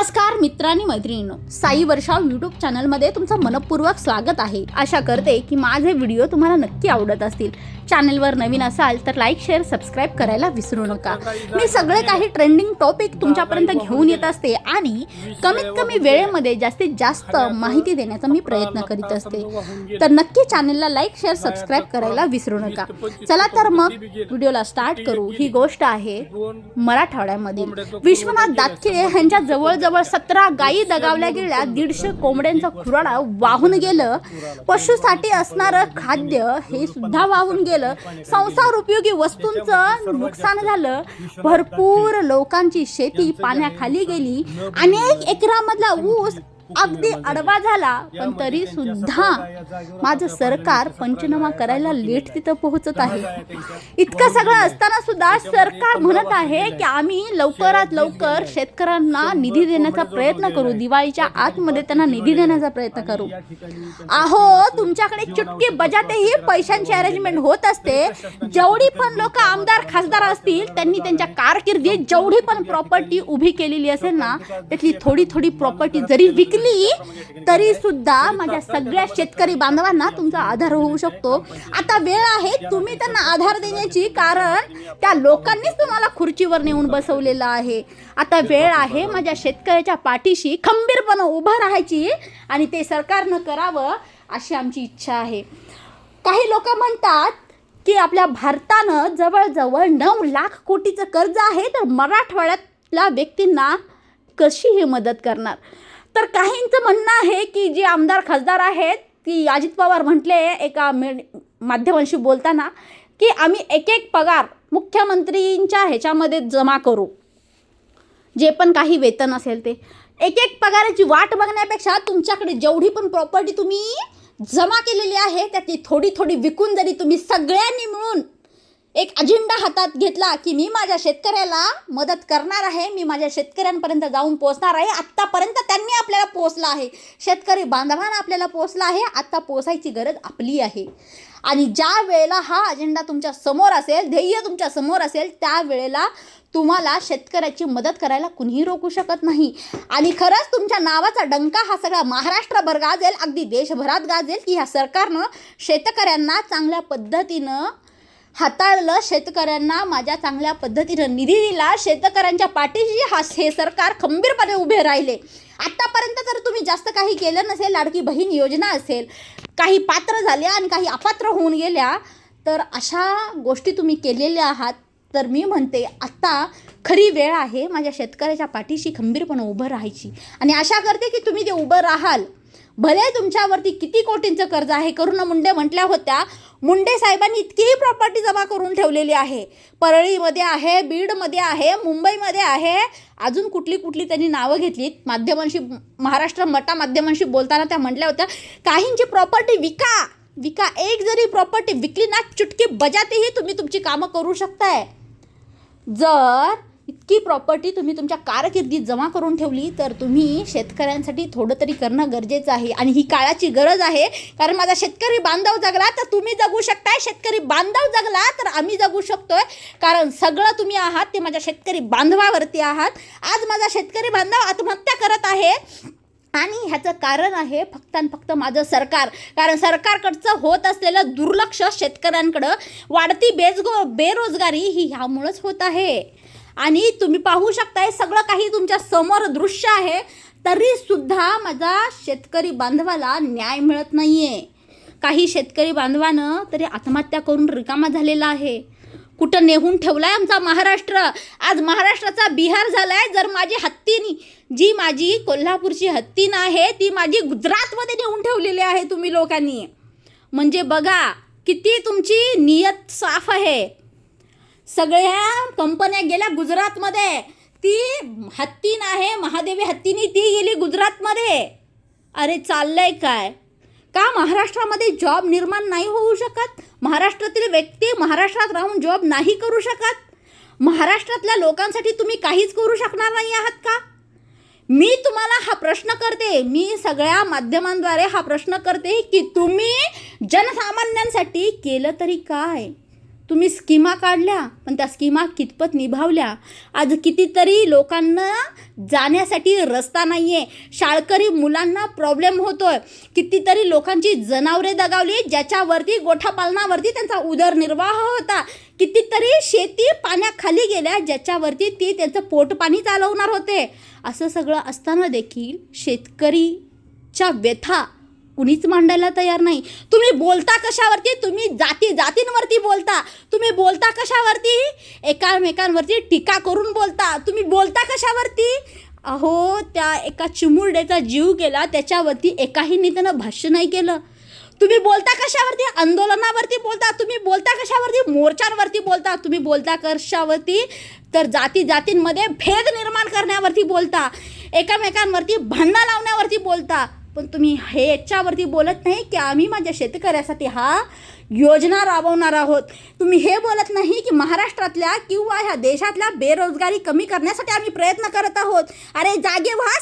नमस्कार मित्रांनी मैत्रिणींनो साई वर्षाव यूट्यूब चॅनलमध्ये तुमचं मनपूर्वक स्वागत आहे. आशा करते की माझे व्हिडिओ तुम्हाला नक्की आवडत असतील. चॅनलवर नवीन असाल तर लाईक शेअर सबस्क्राईब करायला विसरू नका. मी सगळे काही ट्रेंडिंग टॉपिक तुमच्यापर्यंत घेऊन येत असते आणि कमीत कमी वेळेमध्ये जास्तीत जास्त माहिती देण्याचा मी प्रयत्न करीत असते. तर नक्की चॅनलला लाईक शेअर सबस्क्राईब करायला विसरू नका. चला तर मग व्हिडिओला स्टार्ट करू. ही गोष्ट आहे मराठवाड्यामधील. विश्वनाथ दातखिळे यांच्या जवळजवळ सतरा गायी दगावल्या गेल्या. दीडशे कोंबड्यांचा खुराडा वाहून गेलं. पशुसाठी असणारं खाद्य हे सुद्धा वाहून गेलं. संसार उपयोगी वस्तूंचं नुकसान झालं. भरपूर लोकांची शेती पाण्याखाली गेली. अनेक एकरामधला ऊस अगदी अडवा झाला. पण तरी सुद्धा माझं सरकार पंचनामा करायला लेट तिथं पोहोचत आहे. इतकं सगळं असताना सुद्धा सरकार म्हणत आहे की आम्ही लवकरात लवकर शेतकऱ्यांना निधी देण्याचा प्रयत्न करू. दिवाळीच्या आतमध्ये त्यांना निधी देण्याचा प्रयत्न करू. अहो तुमच्याकडे चुटकी बजातेही पैशांची अरेंजमेंट होत असते. जेवढी पण लोक आमदार खासदार असतील त्यांनी त्यांच्या कारकिर्दीत जेवढी पण प्रॉपर्टी उभी केलेली असेल ना त्यातली थोडी थोडी प्रॉपर्टी जरी विकली तरी सुद्धा माझ्या सगळ्या शेतकरी बांधवांना तुमचा आधार होऊ शकतो. आता वेळ आहे तुम्ही त्यांना आधार देण्याची कारण त्या लोकांनीच तुम्हाला खुर्चीवर नेऊन बसवलेलं आहे. आता वेळ आहे माझ्या शेतकऱ्याच्या पाठीशी खंबीरपणे उभं राहायची आणि ते सरकारनं करावं अशी आमची इच्छा आहे. काही लोक म्हणतात की आपल्या भारतानं जवळजवळ नऊ लाख कोटीचं कर्ज आहे तर मराठवाड्यातल्या व्यक्तींना कशी ही मदत करणार? तर काहींचं म्हणणं आहे की जे आमदार खासदार आहेत की अजित पवार म्हटले एका मे माध्यमांशी बोलताना की आम्ही एक एक पगार मुख्यमंत्रींच्या ह्याच्यामध्ये जमा करू. जे पण काही वेतन असेल ते. एक एक पगाराची वाट बघण्यापेक्षा तुमच्याकडे जेवढी पण प्रॉपर्टी तुम्ही जमा केलेली आहे त्याची थोडी थोडी विकून जरी तुम्ही सगळ्यांनी मिळून एक अजेंडा हातात घेतला की मी माझ्या शेतकऱ्याला मदत करणार आहे मी माझ्या शेतकऱ्यांपर्यंत जाऊन पोचणार आहे. आत्तापर्यंत त्यांनी आपल्याला पोचला आहे. शेतकरी बांधवांना आपल्याला पोचला आहे. आत्ता पोचायची गरज आपली आहे. आणि ज्या वेळेला हा अजेंडा तुमच्यासमोर असेल ध्येय तुमच्यासमोर असेल त्यावेळेला तुम्हाला शेतकऱ्याची मदत करायला कुणीही रोखू शकत नाही. आणि खरंच तुमच्या नावाचा डंका हा सगळा महाराष्ट्रभर गाजेल अगदी देशभरात गाजेल की ह्या सरकारनं शेतकऱ्यांना चांगल्या पद्धतीनं हाताळलं शेतकऱ्यांना माझ्या चांगल्या पद्धतीनं निधी दिला. शेतकऱ्यांच्या पाठीशी हा हे सरकार खंबीरपणे उभे राहिले. आत्तापर्यंत जर तुम्ही जास्त काही केलं नसेल लाडकी बहीण योजना असेल काही पात्र झाल्या आणि काही अपात्र होऊन गेल्या तर अशा गोष्टी तुम्ही केलेल्या आहात. तर मी म्हणते आत्ता खरी वेळ आहे माझ्या शेतकऱ्याच्या पाठीशी खंबीरपणे उभं राहायची. आणि आशा करते की तुम्ही ते उभं राहाल भले तुमच्यावरती किती कोटींचं कर्ज आहे करुणा मुंडे म्हटल्या होत्या मुंडे साहेबांनी इतकीही प्रॉपर्टी जमा करून ठेवलेली आहे. परळीमध्ये आहे बीडमध्ये आहे मुंबईमध्ये आहे. अजून कुठली कुठली त्यांनी नावं घेतलीत माध्यमांशी महाराष्ट्र मटा माध्यमांशी बोलताना त्या म्हटल्या होत्या काहींची प्रॉपर्टी विका. विका. एक जरी प्रॉपर्टी विकली ना चुटकी बजातेही तुम्ही तुमची कामं करू शकताय. जर इतकी प्रॉपर्टी तुम्ही तुमच्या कारकिर्दीत जमा करून ठेवली तर तुम्ही शेतकऱ्यांसाठी थोडं तरी करणं गरजेचं आहे. आणि ही काळाची गरज आहे कारण माझा शेतकरी बांधव जगला तर तुम्ही जगू शकताय. शेतकरी बांधव जगला तर आम्ही जगू शकतोय. कारण सगळं तुम्ही आहात ते माझ्या शेतकरी बांधवावरती आहात. आज माझा शेतकरी बांधव आत्महत्या करत आहे. आणि ह्याचं कारण आहे फक्त आणि फक्त माझं सरकार. कारण सरकारकडचं होत असलेलं दुर्लक्ष शेतकऱ्यांकडं वाढती बेजगो बेरोजगारी ही ह्यामुळंच होत आहे. आणि तुम्ही पाहू शकताय सगळं काही तुमच्यासमोर दृश्य आहे तरी सुद्धा माझा शेतकरी बांधवाला न्याय मिळत नाही आहे काही शेतकरी बांधवानं तरी आत्महत्या करून रिकामा झालेला आहे. कुठं नेहून ठेवला आहे आमचा महाराष्ट्र? आज महाराष्ट्राचा बिहार झाला आहे जर माझी हत्तीनी जी माझी कोल्हापूरची हत्तीन आहे ती माझी गुजरातमध्ये नेऊन ठेवलेली आहे तुम्ही लोकांनी. म्हणजे बघा किती तुमची नियत साफ आहे. सगळ्या कंपन्या गेल्या गुजरातमध्ये. ती हत्तीन आहे महादेवी हत्तीनी ती गेली गुजरातमध्ये. अरे चाललंय काय? का महाराष्ट्रामध्ये जॉब निर्माण नाही होऊ शकत? महाराष्ट्रातील व्यक्ती महाराष्ट्रात राहून जॉब नाही करू शकत? महाराष्ट्रातल्या लोकांसाठी तुम्ही काहीच करू शकणार नाही आहात का? मी तुम्हाला हा प्रश्न करते. मी सगळ्या माध्यमांद्वारे हा प्रश्न करते की तुम्ही जनसामान्यांसाठी केलं तरी काय? तुम्ही स्कीमा काढल्या पण त्या स्कीमा कितपत निभावल्या? आज कितीतरी लोकांना जाण्यासाठी रस्ता नाही आहे शाळकरी मुलांना प्रॉब्लेम होतो आहे कितीतरी लोकांची जनावरे दगावली ज्याच्यावरती गोठापालनावरती त्यांचा उदरनिर्वाह होता. कितीतरी शेती पाण्याखाली गेल्या ज्याच्यावरती ते त्यांचं पोटपाणी चालवणार होते. असं सगळं असताना देखील शेतकरीच्या व्यथा कुणीच मांडायला तयार नाही. तुम्ही बोलता कशावरती? तुम्ही जाती जातींवरती बोलता. तुम्ही बोलता कशावरती? एकामेकांवरती टीका करून बोलता. तुम्ही बोलता कशावरती? अहो त्या एका चिमुरड्याचा जीव गेला त्याच्यावरती एकाही नेत्यानं भाष्य नाही केलं. तुम्ही बोलता कशावरती? आंदोलनावरती बोलता. तुम्ही बोलता कशावरती? मोर्चांवरती बोलता. तुम्ही बोलता कशावरती? तर जाती जातींमध्ये भेद निर्माण करण्यावरती बोलता. एकामेकांवरती भांडणं लावण्यावरती बोलता. पण तुम्ही हे याच्यावरती बोलत नाही की आम्ही माझ्या शेतकऱ्यासाठी हा योजना राबवणार आहोत. तुम्ही हे बोलत नाही की महाराष्ट्रातल्या किंवा ह्या देशातल्या बेरोजगारी कमी करण्यासाठी आम्ही प्रयत्न करत आहोत. अरे जागे व्हा